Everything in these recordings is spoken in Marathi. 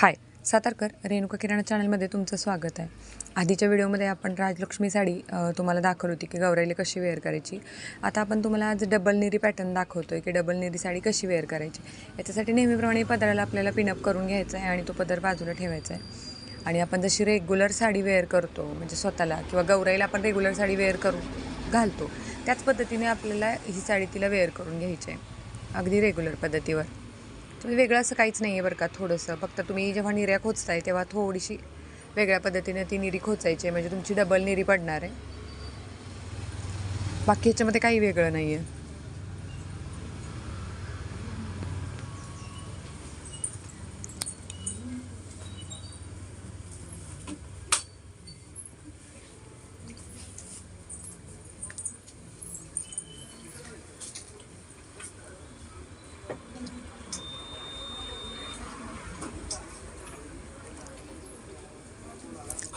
हाय सातारकर रेणुका किराणा चॅनलमध्ये तुमचं स्वागत आहे. आधीच्या व्हिडिओमध्ये आपण राजलक्ष्मी साडी तुम्हाला दाखवली होती की गौराईला कशी वेअर करायची. आता आपण तुम्हाला आज डबल नेरी पॅटर्न दाखवतो आहे की डबल नेरी साडी कशी वेअर करायची. याच्यासाठी नेहमीप्रमाणे पदराला आपल्याला पिनअप करून घ्यायचा आहे आणि तो पदर बाजूला ठेवायचा आहे. आणि आपण जशी रेग्युलर साडी वेअर करतो म्हणजे स्वतःला किंवा गौराईला आपण रेग्युलर साडी वेअर करू घालतो त्याच पद्धतीने आपल्याला ही साडी तिला वेअर करून घ्यायची आहे. अगदी रेग्युलर पद्धतीवर. तुम्ही वेगळं असं काहीच नाही आहे बरं का थोडंसं. फक्त तुम्ही जेव्हा निर्या खोचताय तेव्हा थोडीशी वेगळ्या पद्धतीने ती निरी खोचायची आहे. म्हणजे तुमची डबल निरी पडणार आहे. बाकी ह्याच्यामध्ये काही वेगळं नाही आहे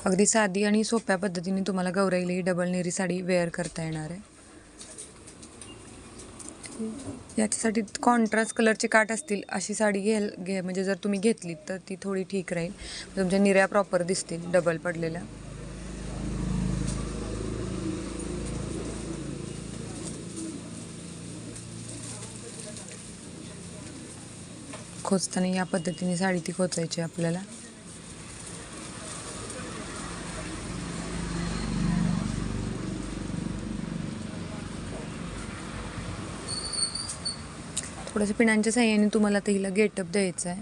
अगदी साधी आणि सोप्या पद्धतीने तुम्हाला गौराईला ही डबल नेरी साडी वेअर करता येणार आहे. याच्यासाठी कॉन्ट्रास्ट कलरचे काट असतील अशी साडी घे घे म्हणजे जर तुम्ही घेतली तर ती थोडी ठीक राहील. तुमच्या निऱ्या प्रॉपर दिसतील डबल पडलेल्या. खोचताना या पद्धतीने साडी ती खोचायची आपल्याला. थोडंसं पिणांच्या साह्याने तुम्हाला आता हिला गेटअप द्यायचं आहे.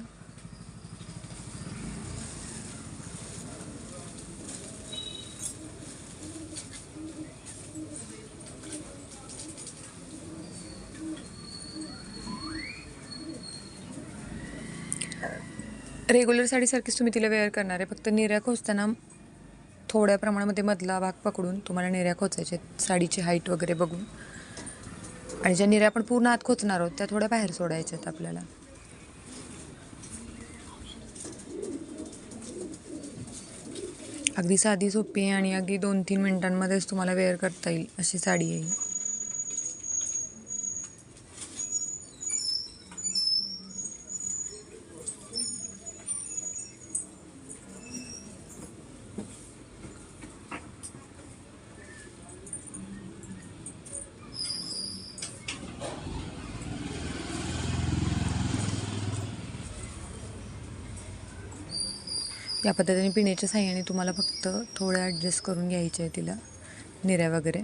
रेग्युलर साडीसारखीच तुम्ही तिला वेअर करणार आहे. फक्त निर्या खोचताना थोड्या प्रमाणामध्ये मधला भाग पकडून तुम्हाला निर्या खोचायचे साडीची हाईट वगैरे बघून. आणि ज्या निर्या आपण पूर्ण आत खोचणार आहोत त्या थोड्या बाहेर सोडायच्या आहेत आपल्याला. अगदी साधी सोपी आहे आणि अगदी दोन तीन मिनिटांमध्येच तुम्हाला वेअर करता येईल अशी साडी आहे या पद्धतीने पिण्याच्या साह्याने तुम्हाला फक्त थोडं ॲडजस्ट करून घ्यायचे आहे तिला निऱ्या वगैरे.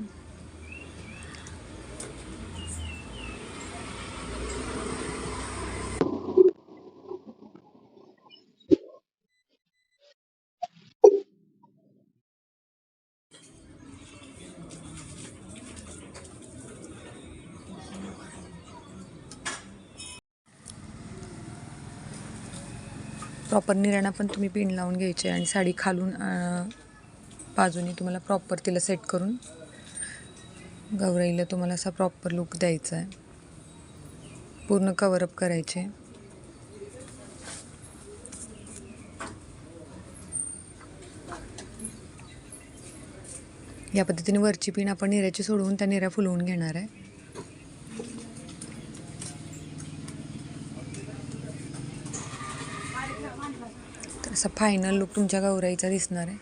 प्रॉपर निराणा पण तुम्ही पिन लावून घ्यायचे आणि साडी खालून बाजूने तुम्हाला प्रॉपर तिला सेट करून गौराईला तुम्हाला असा प्रॉपर लुक द्यायचा आहे. पूर्ण कवरअप करायचे. या पद्धतीने वरची पिन आपण निऱ्याची सोडवून त्या निऱ्या फुलवून घेणार आहे. असा फायनल लुक तुमच्या गौराईचा दिसणार आहे.